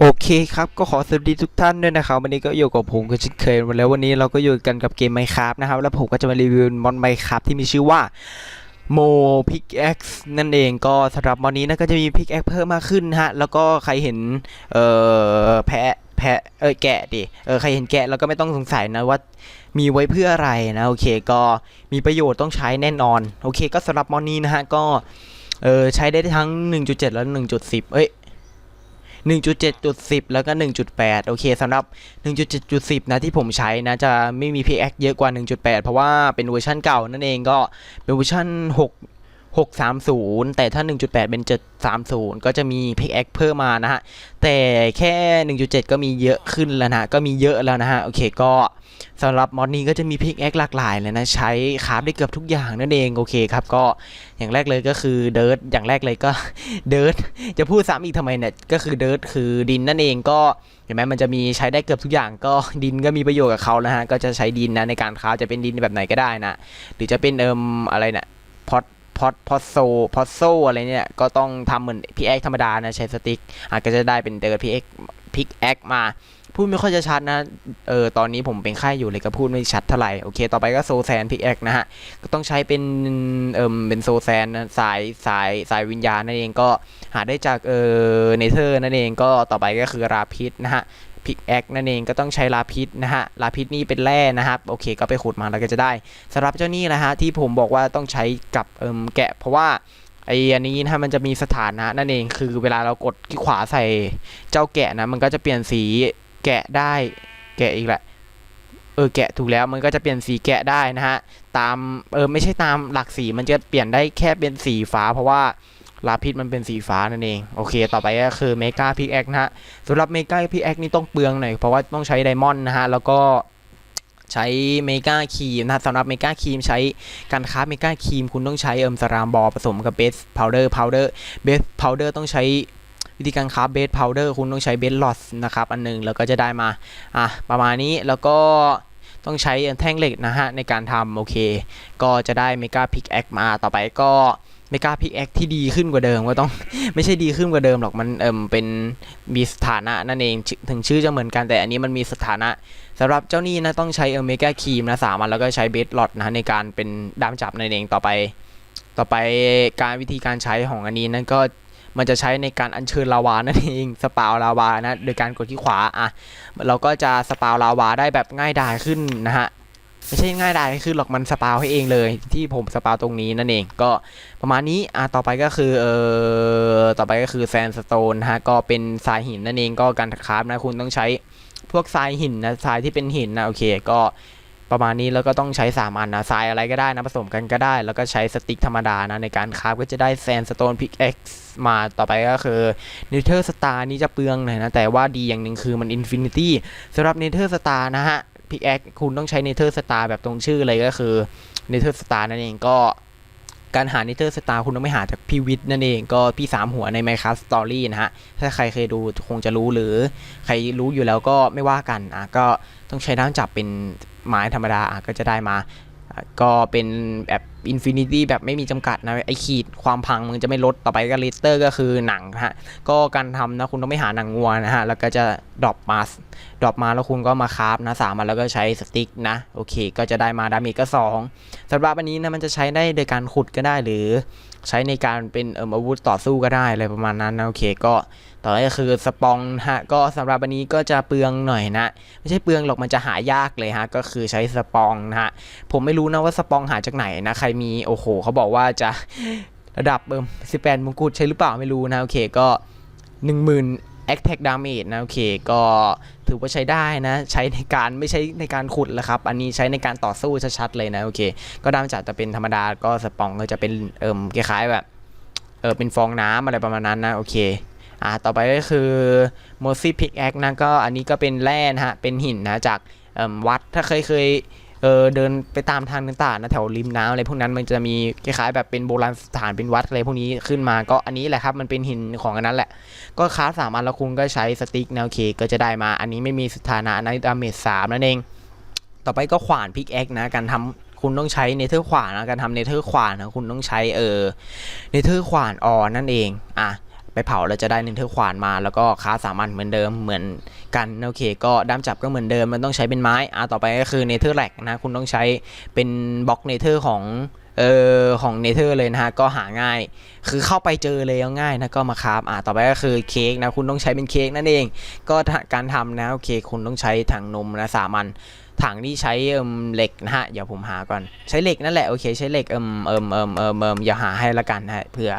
โอเคครับก็ขอสวัสดีทุกท่านด้วยนะครับวันนี้ก็อยู่กับผมกันเช่นเคยแล้ววันนี้เราก็อยู่กันกับเกม Minecraft นะครับแล้วผมก็จะมารีวิวมอน Minecraft ที่มีชื่อว่า Mo Pickaxe นั่นเองก็สำหรับมอนนี้นะก็จะมี Pickaxe เพิ่มมากขึ้นนะฮะแล้วก็ใครเห็นเอ่อแพะแพะเออแกะดิเออใครเห็นแกะแล้วก็ไม่ต้องสงสัยนะว่ามีไว้เพื่ออะไรนะโอเคก็มีประโยชน์ต้องใช้แน่นอน โอเคก็สำหรับมอนนี้นะฮะก็เออใช้ได้ทั้ง 1.7 และ 1.10 เอ้ย 1.7.10 แล้วก็ 1.8 โอเคสำหรับ 1.7.10 นะที่ผมใช้นะจะไม่มี PX เยอะกว่า 1.8 เพราะว่าเป็นเวอร์ชันเก่านั่นเองก็เป็นเวอร์ชัน6 630 แต่ถ้า 1.8 เป็น 730 ก็จะมี PX เพิ่มมานะฮะ แต่แค่ 1.7 ก็มีเยอะขึ้นแล้วนะ ก็มีเยอะแล้วนะฮะ โอเคก็สำหรับมอดนี้ก็จะมี PX หลากหลายเลยนะ ใช้คราฟได้เกือบทุกอย่างนั่นเองโอเคครับ ก็อย่างแรกเลยก็คือเดิร์ดอย่างแรกเลยก็เดิร์ดจะพูดซ้ำอีกทำไมเนี่ยก็คือเดิร์ดคือดินนั่นเองก็เห็นไหมมันจะมีใช้ได้เกือบทุกอย่าง ก็ดินก็มีประโยชน์กับเขานะฮะก็จะใช้ดินนะในการค้าฟจะเป็นดินแบบไหนก็ได้นะหรือจะเป็นเอิมอะไรนี่ยพอต พอตพอโซพอโซอะไรเนี่ยก็ต้องทำเหมือนพีแอคธรรมดานะใช้สติ๊กอาจจะได้เป็นเดิร์พีแอคพิกแอคมาพูดไม่ค่อยจะชัดนะ เออ ตอนนี้ผมเป็นไข้อยู่เลยก็พูดไม่ชัดเท่าไหร่ โอเค ต่อไปก็โซแซนพิกแอคนะฮะ ก็ต้องใช้เป็น เอิมเป็นโซแซนสายสายสายวิญญาณนั่นเองก็หาได้จาก เออเนเธอร์นั่นเองก็ต่อไปก็คือราพิษนะฮะ พิกแอคนั่นเองก็ต้องใช้ลาพิษนะฮะลาพิษนี่เป็นแร่นะครับโอเคก็ไปขุดมาแล้วก็จะได้สำหรับเจ้านี่นะฮะที่ผมบอกว่าต้องใช้กับเอิมแกะ เพราะว่าไออันนี้นะฮะมันจะมีสถานะนั่นเองคือเวลาเรากดที่ขวาใส่เจ้าแกะนะมันก็จะเปลี่ยนสีแกะได้แกะอีกแหละเออแกะถูกแล้วมันก็จะเปลี่ยนสีแกะได้นะฮะตามเออไม่ใช่ตามหลักสีมันจะเปลี่ยนได้แค่เป็นสีฟ้า เพราะว่า ลาพิษมันเป็นสีฟ้านั่นเอง โอเค ต่อไปก็คือเมกาพิกแอคนะฮะสำหรับเมกาพีแอคนี่ต้องเปลืองหน่อย เพราะว่าต้องใช้ไดมอนด์นะฮะ แล้วก็ใช้เมกาครีมนะสำหรับเมกาครีมใช้การค้าเมกาครีมคุณต้องใช้เอิมสรามบอผสมกับเบสพาวเดอร์พาวเดอร์เบสพาวเดอร์ต้องใช้วิธีการค้าเบสพาวเดอร์คุณต้องใช้เบสลอสนะครับอันหนึงแล้วก็จะได้มาอะประมาณนี้แล้วก็ต้องใช้แท่งเหล็กนะฮะในการทำโอเค ก็จะได้เมกาพิกแอคมาต่อไปก็ เมกาพิกแอคที่ดีขึ้นกว่าเดิมก็ต้อง ไม่ใช่ดีขึ้นกว่าเดิมหรอกมันเอิมเป็นมีสถานะนั่นเองถึงชื่อจะเหมือนกันแต่อันนี้มันมีสถานะสำหรับเจ้านี่นะต้องใช้เอเมกาครีมนะสามันแล้วก็ใช้เบสหลอดนะในการเป็นดามจับนั่นเองต่อไป ต่อไปการวิธีการใช้ของอันนี้นั่นก็มันจะใช้ในการอัญเชิญลาวานั่นเองสปาวลาวานะโดยการกดที่ขวาอะเราก็จะสปาวลาวาได้แบบง่ายดายขึ้นนะฮะ ไม่ใช่ง่ายดายขึ้นหรอกมันสปาวให้เองเลย ที่ผมสปาวตรงนี้นั่นเองก็ประมาณนี้อะต่อไปก็คือเออต่อไปก็คือแซนสโตนฮะก็เป็นทรายหินนั่นเองก็การคราฟนะคุณต้องใช้พวกทรายหินนะทรายที่เป็นหินนะโอเคก็ประมาณนี้แล้วก็ต้องใช้สามอันนะทรายอะไรก็ได้นะผสมกันก็ได้ แล้วก็ใช้สติ๊กธรรมดานะในการคราฟก็จะได้แซนสโตนพิกเอ็กซ์มาต่อไปก็คือเนเธอร์สตาร์นี้จะเปลืองหน่อยนะแต่ว่าดีอย่างหนึ่งคือมันอินฟินิตี้สำหรับเนเธอร์สตาร์นะฮะ พิกแอคคุณต้องใช้เนเธอร์สตาร์แบบตรงชื่อเลยก็คือเนเธอร์สตาร์นั่นเองก็การหาเนเธอร์สตาร์คุณต้องไม่หาจากพี่วิทย์นั่นเอง ก็พี่สามหัวใน Minecraft Story นะฮะ ถ้าใครเคยดูคงจะรู้หรือใครรู้อยู่แล้วก็ไม่ว่ากันอะก็ต้องใช้ด้ามจับเป็นไม้ธรรมดาอะก็จะได้มาอะก็เป็นแบบ อินฟินิตี้แบบไม่มีจำกัดนะไอขีดความพังมึงจะไม่ลดต่อไปก็ลิสเตอร์ก็คือหนังนะฮะก็การทำนะคุณต้องไม่หาหนังงัวนะฮะแล้วก็จะดรอปมาดรอปมาแล้วคุณก็มาคราฟนะสามันแล้วก็ใช้สติ๊กนะโอเค ก็จะได้มาดาเมจก็สองสำหรับอันนี้นะมันจะใช้ได้โดยการขุดก็ได้หรือ ใช้ในการเป็นเอ่ออาวุธต่อสู้ก็ได้อะไรประมาณนั้นนะโอเคก็ต่อไปก็คือสปองฮะก็สำหรับวันนี้ก็จะเปลืองหน่อยนะ ไม่ใช่เปลืองหรอกมันจะหายากเลยฮะก็คือใช้สปองนะฮะผมไม่รู้นะว่าสปองหาจากไหนนะใครมีโอ้โหเขาบอกว่าจะระดับเอิมสิบแปดมงกุฎใช่หรือเปล่าไม่รู้นะโอเคก็หนึ่งหมื่น attack damage นะโอเคก็ถือว่าใช้ได้นะ ใช้ในการไม่ใช้ในการขุดแล้วครับ อันนี้ใช้ในการต่อสู้ชัดๆเลยนะโอเค ก็ดามจัดจะเป็นธรรมดาก็สปองก็จะเป็นเอิมคล้ายๆแบบเออเป็นฟองน้ำอะไรประมาณนั้นนะโอเคอ่าต่อไปก็คือ m o s y Pickaxe นะก็อันนี้ก็เป็นแร่นะฮะเป็นหินนะจากเอิมวัดถ้าเคยเคย ออเดินไปตามทางต่างๆนะแถวริมน้ำอะไรพวกนั้นมันจะมีคล้ายๆแบบเป็นโบราณสถานเป็นวัดอะไรพวกนี้ขึ้นมาก็อันนี้แหละครับมันเป็นหินของอันนั้นแหละ ก็คาสามอันแล้วคุณก็ใช้สติ๊กนะโอเคก็จะได้มา อันนี้ไม่มีสถานะนะดาเมจสามนั่นเอง ต่อไปก็ขวานพิกแอคนะการทำคุณต้องใช้เนเธอร์ขวานนะการทำเนเธอร์ขวานนะคุณต้องใช้เออเนเธอร์ขวานออนั่นเองอะ ไปเผาแล้วจะได้เนเธอร์ขวานมา แล้วก็ค้าสามัญเหมือนเดิมเหมือนกันโอเค ก็ด้ามจับก็เหมือนเดิมมันต้องใช้เป็นไม้อะต่อไปก็คือเนเธอร์แลกนะคุณต้องใช้เป็นบล็อกเนเธอร์ของเอ่อของเนเธอร์เลยนะฮะก็หาง่าย คือเข้าไปเจอเลยง่ายนะก็มาคราฟอะต่อไปก็คือเค้กนะคุณต้องใช้เป็นเค้กนั่นเอง ก็การทำนะโอเคคุณต้องใช้ถังนมนะสามัญถังที่ใช้เอิมเหล็กนะฮะเดี๋ยวผมหาก่อนใช้เหล็กนั่นแหละโอเคใช้เหล็กเอิมเอิมเอิมเอิมเอิมอย่าหาให้ละกันนะเผื่อ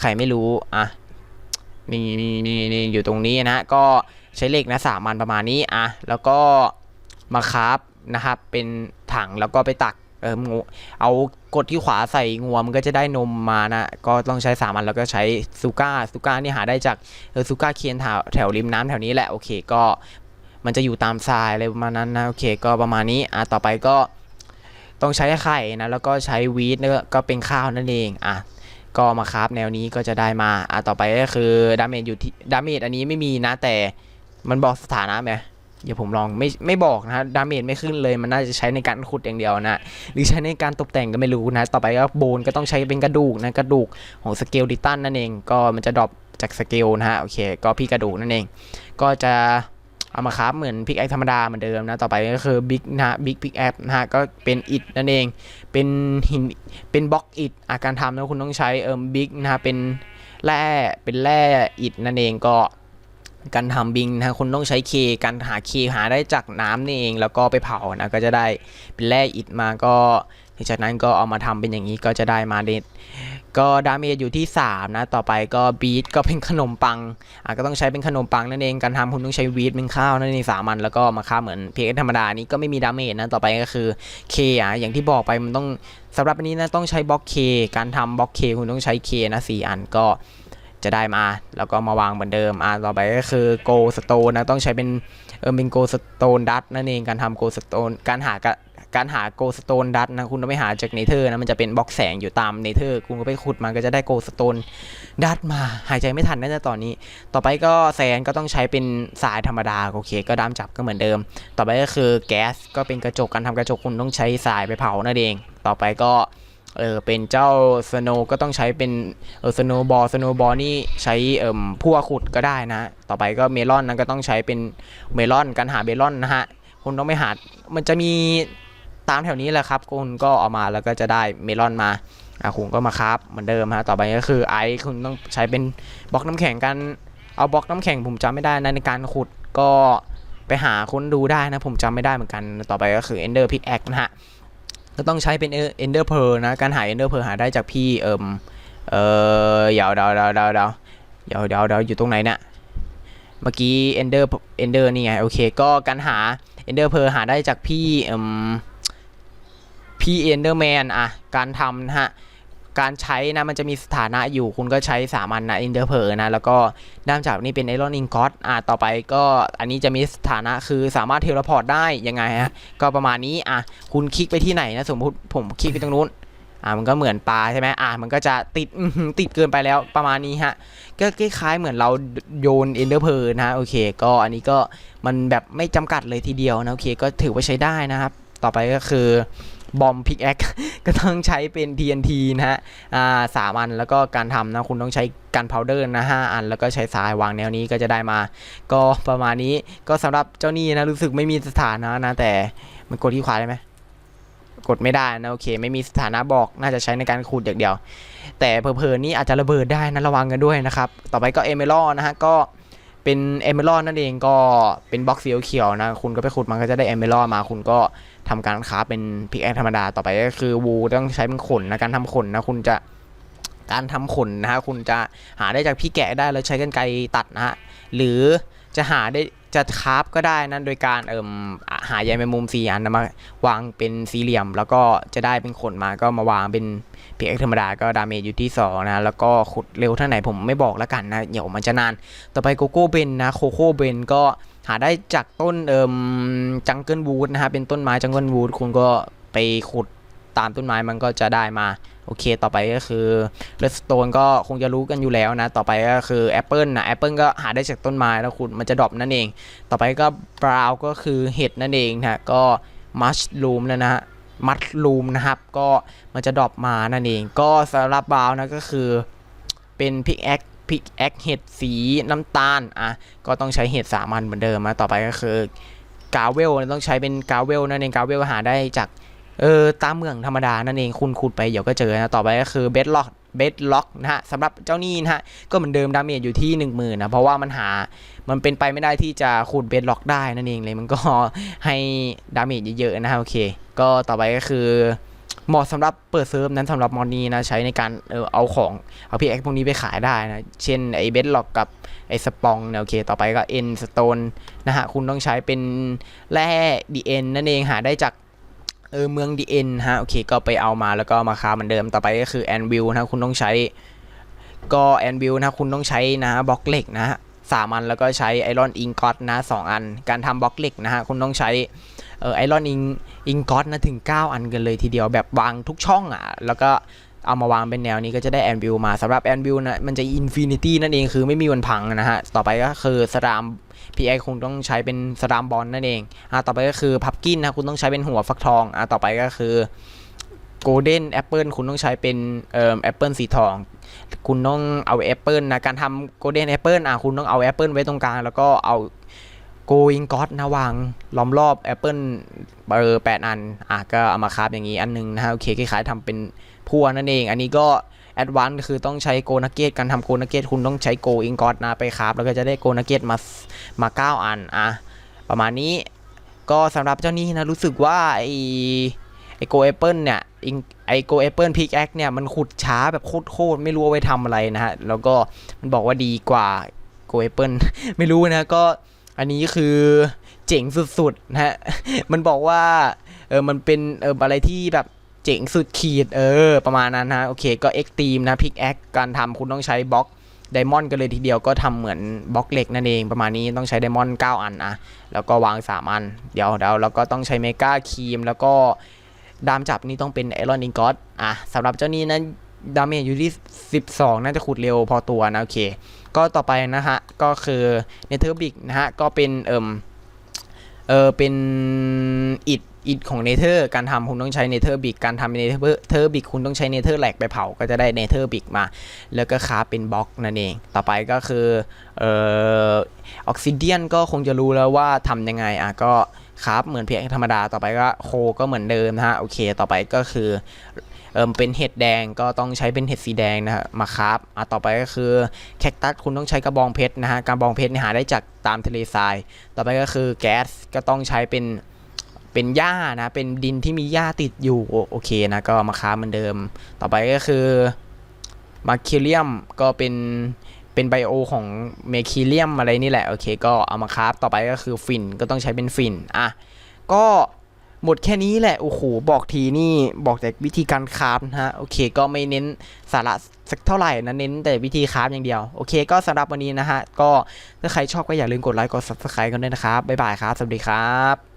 ใครไม่รู้อะ นี่นี่นี่นี่อยู่ตรงนี้นะก็ใช้เหล็กนะสามัญประมาณนี้อะแล้วก็มาคราฟนะครับเป็นถังแล้วก็ไปตักเอองูเอากดที่ขวาใส่งัวมันก็จะได้นมมานะก็ต้องใช้สามัญแล้วก็ใช้ซูก้าซูก้านี่หาได้จากเออซูก้าเคียนแถวแถวริมน้ำแถวนี้แหละโอเคก็มันจะอยู่ตามทรายอะไรประมาณนั้นนะโอเคก็ประมาณนี้อะต่อไปก็ต้องใช้ไข่นะแล้วก็ใช้วีทเนี่ยก็เป็นข้าวนั่นเองอะ ก็มาคราฟแนวนี้ก็จะได้มาอะต่อไปก็คือดาเมจอยู่ที่ดาเมจอันนี้ไม่มีนะแต่มันบอกสถานะไหมเดี๋ยวผมลองไม่ไม่บอกนะดาเมจไม่ขึ้นเลยมันน่าจะใช้ในการขุดอย่างเดียวนะ หรือใช้ในการตกแต่งก็ไม่รู้นะ ต่อไปก็โบนก็ต้องใช้เป็นกระดูกนะกระดูกของสเกลดิตันนั่นเอง ก็มันจะดรอปจากสเกลนะฮะโอเค ก็พี่กระดูกนั่นเอง ก็จะ เอามาคราฟเหมือนพิกแอคธรรมดาเหมือนเดิมนะ ต่อไปก็คือบิ๊กนะบิ๊กพิกแอคนะฮะก็เป็นอิฐนั่นเองเป็นหินเป็นบล็อกอิฐอาการทำนะคุณต้องใช้เอิมบิ๊กนะฮะเป็นแร่เป็นแร่อิฐนั่นเองก็การทำบิงนะคุณต้องใช้เคการหาเคหาได้จากน้ำนี่เอง แล้วก็ไปเผานะก็จะได้เป็นแร่อิฐมาก็ ลังจากนั้นก็เอามาทำเป็นอย่างนี้ก็จะได้มาเด็ดก็ดาเมจอยู่ที่ 3 นะ ต่อไปก็บีทก็เป็นขนมปังอะก็ต้องใช้เป็นขนมปังนั่นเองการทำคุณต้องใช้วีทเป็นข้าวนั่นเองสามันแล้วก็มาฆ่าเหมือนเพกธรรมดานี้ก็ไม่มีดาเมจนะต่อไปก็คือเคอะอย่างที่บอกไปมันต้องสำหรับอันนี้นะต้องใช้บล็อกเคการทำบล็อกเคคุณต้องใช้เคนะสี่อันก็จะได้มา แล้วก็มาวางเหมือนเดิมอะต่อไปก็คือโกสโตนนะต้องใช้เป็นเออเป็นโกสโตนดัตนั่นเองการทำโกสโตนการหากะ การหาโกสโตนดัตนะคุณต้องไปหาจากเนเธอร์นะมันจะเป็นบล็อกแสงอยู่ตามเนเธอร์คุณก็ไปขุดมาก็จะได้โกสโตนดัตมาหายใจไม่ทันน่าจะตอนนี้ ต่อไปก็แซนก็ต้องใช้เป็นสายธรรมดาโอเค ก็ดามจับก็เหมือนเดิม ต่อไปก็คือแก๊สก็เป็นกระจกการทำกระจกคุณต้องใช้สายไปเผานั่นเอง ต่อไปก็เออเป็นเจ้าสโนก็ต้องใช้เป็นเออสโนบอลสโนบอลนี่ใช้เอ่มพั่วขุดก็ได้นะ ต่อไปก็เมลอนนั้นก็ต้องใช้เป็นเมลอนการหาเมลอนนะฮะคุณต้องไปหา มันจะมี ตามแถวนี้แหละครับคุณก็เอามาแล้วก็จะได้เมลอนมาอะคุณก็มาครับเหมือนเดิมฮะต่อไปก็คือไอซ์คุณต้องใช้เป็นบล็อกน้ำแข็งกันเอาบล็อกน้ำแข็งผมจำไม่ได้นะในการขุดก็ไปหาค้นดูได้นะผมจำไม่ได้เหมือนกันต่อไปก็คือ Ender Pickaxe นะฮะก็ต้องใช้เป็น Ender Pearl นะการหา Ender Pearl หาได้จากพี่เอิมเออเดี๋ยวเดี๋ยวเดี๋ยวเดี๋ยวเดี๋ยวเดี๋ยวเดี๋ยวเดี๋ยวอยู่ตรงไหนเนี่ยเมื่อกี้ Ender Ender นี่ไงโอเคก็การหา Ender Pearl หาได้จากพี่เอิม พี่เอนเดอร์แมนอะ การทำนะฮะ การใช้นะมันจะมีสถานะอยู่คุณก็ใช้สามัญนะเอนเดอร์เพอนะ แล้วก็ด้ามจับนี่เป็นไอรอนอิงกอตอะ ต่อไปก็อันนี้จะมีสถานะคือสามารถเทเลพอร์ตได้ยังไงฮะ ก็ประมาณนี้อะ คุณคลิกไปที่ไหนนะ สมมติผมคลิกไปตรงนู้นอะมันก็เหมือนปลาใช่ไหมอะมันก็จะติดติดเกินไปแล้วประมาณนี้ฮะ ก็คล้ายๆเหมือนเราโยนเอนเดอร์เพอนะฮะโอเค ก็อันนี้ก็มันแบบไม่จำกัดเลยทีเดียวนะโอเค ก็ถือว่าใช้ได้นะครับ ต่อไปก็คือ บอมพิกแอคก็ต้องใช้เป็น TNT นะฮะอ่าสามอันแล้วก็การทำนะคุณต้องใช้กันพาวเดอร์นะห้าอันแล้วก็ใช้ทรายวางแนวนี้ก็จะได้มา ก็ประมาณนี้ก็สำหรับเจ้านี่นะรู้สึกไม่มีสถานะนะแต่มันกดที่ขวาได้ไหมกดไม่ได้นะโอเค ไม่มีสถานะบอกน่าจะใช้ในการขุดอย่างเดียว แต่เพอๆนี่อาจจะระเบิดได้นะระวังกันด้วยนะครับ ต่อไปก็เอเมอรัลนะฮะก็เป็นเอเมอรัลนั่นเองก็เป็นบล็อกสีเขียวนะ คุณก็ไปขุดมันก็จะได้เอเมอรัลมาคุณก็ ทำการค้าเป็นพิกแอคธรรมดาต่อไปก็คือวูต้องใช้เป็นขนนะการทำขนนะคุณจะการทำขนนะฮะคุณจะหาได้จากพี่แกะได้แล้วใช้กันไกตัดนะฮะหรือ จะหาได้จะคราฟก็ได้นะโดยการเอิ่มอะหาใยแมงมุมสี่อันมาวางเป็นสี่เหลี่ยม แล้วก็จะได้เป็นขนมาก็มาวางเป็นเพิกธรรมดาก็ดาเมจอยู่ที่สองนะแล้วก็ขุดเร็วเท่าไหนผมไม่บอกแล้วกันนะเดี๋ยวมันจะนาน ต่อไปโกโก้เบนนะโคโค่เบนก็หาได้จากต้นเอ่มจังเกิลวูดนะฮะเป็นต้นไม้จังเกิลวูดคุณก็ไปขุดตามต้นไม้มันก็จะได้มา โอเค ต่อไปก็คือเรสโตนก็คงจะรู้กันอยู่แล้วนะ ต่อไปก็คือแอปเปิลนะแอปเปิลก็หาได้จากต้นไม้แล้วคุณมันจะดรอปนั่นเอง ต่อไปก็บราวก็คือเห็ดนั่นเองนะฮะก็มัชลูมนะฮะมัชลูมนะครับ ก็มันจะดรอปมานั่นเอง ก็สำหรับบราวนะก็คือเป็นพิกแอคพิพิกแอคเห็ดสีน้ำตาลอะก็ต้องใช้เห็ดสามัญเหมือนเดิมนะต่อไปก็คือกาเวลต้องใช้เป็นกาเวลนั่นเองกาเวลหาได้จาก เออตามเมืองธรรมดานั่นเองคุณขุดไปเดี๋ยวก็เจอนะต่อไปก็คือเบดล็อกเบดล็อกนะฮะสำหรับเจ้านี่นะฮะก็เหมือนเดิมดาเมจอยู่ที่ 1 0,000นะเพราะว่ามันหามันเป็นไปไม่ได้ที่จะขุดเบดล็อกได้นั่นเองเลยมันก็ให้ดาเมจเยอะๆนะฮะโอเค ก็ต่อไปก็คือเหมาะสำหรับเปิดเซิร์ฟนั้นสำหรับมอนนี้นะใช้ในการเออเอาของเอาพีเอ็กพวกนี้ไปขายได้นะเช่นไอ้เบดล็อกกับไอ้สปองเนี่ยโอเค ต่อไปก็เอ็นสโตนนะฮะคุณต้องใช้เป็นแร่ดีเอ็นนั่นเองหาได้จาก เออเมืองดีเอ็นฮะโอเคก็ไปเอามาแล้วก็มาค้าเหมือนเดิมต่อไปก็คือแอนวิลนะคุณต้องใช้ก็แอนวิลนะคุณต้องใช้นะบล็อกเหล็กนะสามอันแล้วก็ใช้ไอรอนอิงกอตนะสองอัน การทำบล็อกเหล็กนะฮะคุณต้องใช้เออไอรอนอิงอิงกอตนะถึง 9 อันกันเลยทีเดียวแบบวางทุกช่องอะแล้วก็ เอามาวางเป็นแนวนี้ก็จะได้แอนวิลมาสำหรับแอนวิลนะมันจะอินฟินิตี้นั่นเองคือไม่มีวันพังนะฮะ ต่อไปก็คือสรามพีไอคงต้องใช้เป็นสรามบอลนั่นเองอ่าต่อไปก็คือพับกินนะคุณต้องใช้เป็นหัวฟักทองอ่าต่อไปก็คือโกลเด้นแอปเปิลคุณต้องใช้เป็นเอ่อแอปเปิลสีทอง คุณต้องเอาแอปเปิลนะการทำโกลเด้นแอปเปิลอะคุณต้องเอาแอปเปิลไว้ตรงกลางแล้วก็เอา โกอิงก็อตนะวางล้อมรอบแอปเปิลเบอร์แปดอัน อะก็เอามาคราฟอย่างนี้อันหนึงนะฮะโอเคคล้ายๆทำเป็นพัวนั่นเอง อันนี้ก็แอดวานคือต้องใช้โกนักเก็ตการทำโกนักเก็ตคุณต้องใช้โกอิงก็อตนะไปคราฟแล้วก็จะได้โกนักเก็ตมามา 9 อันอะประมาณนี้ก็สำหรับเจ้านี้นะรู้สึกว่าไอไอโกแอปเปิลเนี่ยไอโกแอปเปิลพิกแอคเนี่ยมันขุดช้าแบบโคตรๆไม่รู้เอาไว้ทำอะไรนะฮะแล้วก็มันบอกว่าดีกว่าโกแอปเปิลไม่รู้นะก็ อันนี้คือเจ๋งสุดๆนะฮะ มันบอกว่าเออมันเป็นเอออะไรที่แบบเจ๋งสุดขีดเออ ประมาณนั้นนะโอเคก็เอ็กตีมนะพิกแอคการทำคุณต้องใช้บล็อกไดมอนด์กันเลยทีเดียวก็ทำเหมือนบล็อกเหล็กนั่นเองประมาณนี้ต้องใช้ไดมอนด์9อันอะแล้วก็วาง 3 อัน เดี๋ยวเดี๋ยวแล้วก็ต้องใช้เมกาครีม แล้วก็ดามจับนี่ต้องเป็นไอรอนอิงกอสอะสำหรับเจ้านี้นะ ดาเมจอยู่ที่ 12 น่าจะขุดเร็วพอตัวนะโอเค ก็ต่อไปนะฮะ ก็คือเนเธอร์บิกนะฮะ ก็เป็นเอิมเออเป็นอิดอิดของเนเธอร์การทำคุณต้องใช้เนเธอร์บิกการทำเนเธอร์บิกคุณต้องใช้เนเธอร์แหลกไปเผาก็จะได้เนเธอร์บิกมา แล้วก็คาเป็นบล็อกนั่นเอง ต่อไปก็คือเอ่อออกซิเดียนก็คงจะรู้แล้วว่าทำยังไงอะก็คราฟเหมือนเพียงธรรมดาต่อไปก็โคก็เหมือนเดิมนะฮะโอเค ต่อไปก็คือ เอิมเป็นเห็ดแดงก็ต้องใช้เป็นเห็ดสีแดงนะฮะมาคราฟอะต่อไปก็คือแคคตัสคุณต้องใช้กระบองเพชรนะฮะกระบองเพชรหาได้จากตามทะเลทราย ต่อไปก็คือแก๊สก็ต้องใช้เป็นเป็นหญ้านะ เป็นดินที่มีหญ้าติดอยู่โอเคนะก็มาคราเหมือนเดิม ต่อไปก็คือมาคิเลียมก็เป็นเป็นไบโอของเมคิเลียมอะไรนี่แหละโอเค ก็เอามาคราฟต่อไปก็คือฟินก็ต้องใช้เป็นฟินอะก็ หมดแค่นี้แหละ โอ้โห บอกทีนี่บอกแต่วิธีการคราฟนะฮะ โอเค ก็ไม่เน้นสาระสักเท่าไหร่นะ เน้นแต่วิธีคราฟอย่างเดียว โอเค ก็สำหรับวันนี้นะฮะ ก็ถ้าใครชอบก็อย่าลืมกดไลค์ กด subscribe กันด้วยนะครับ บ๊ายบายครับ สวัสดีครับ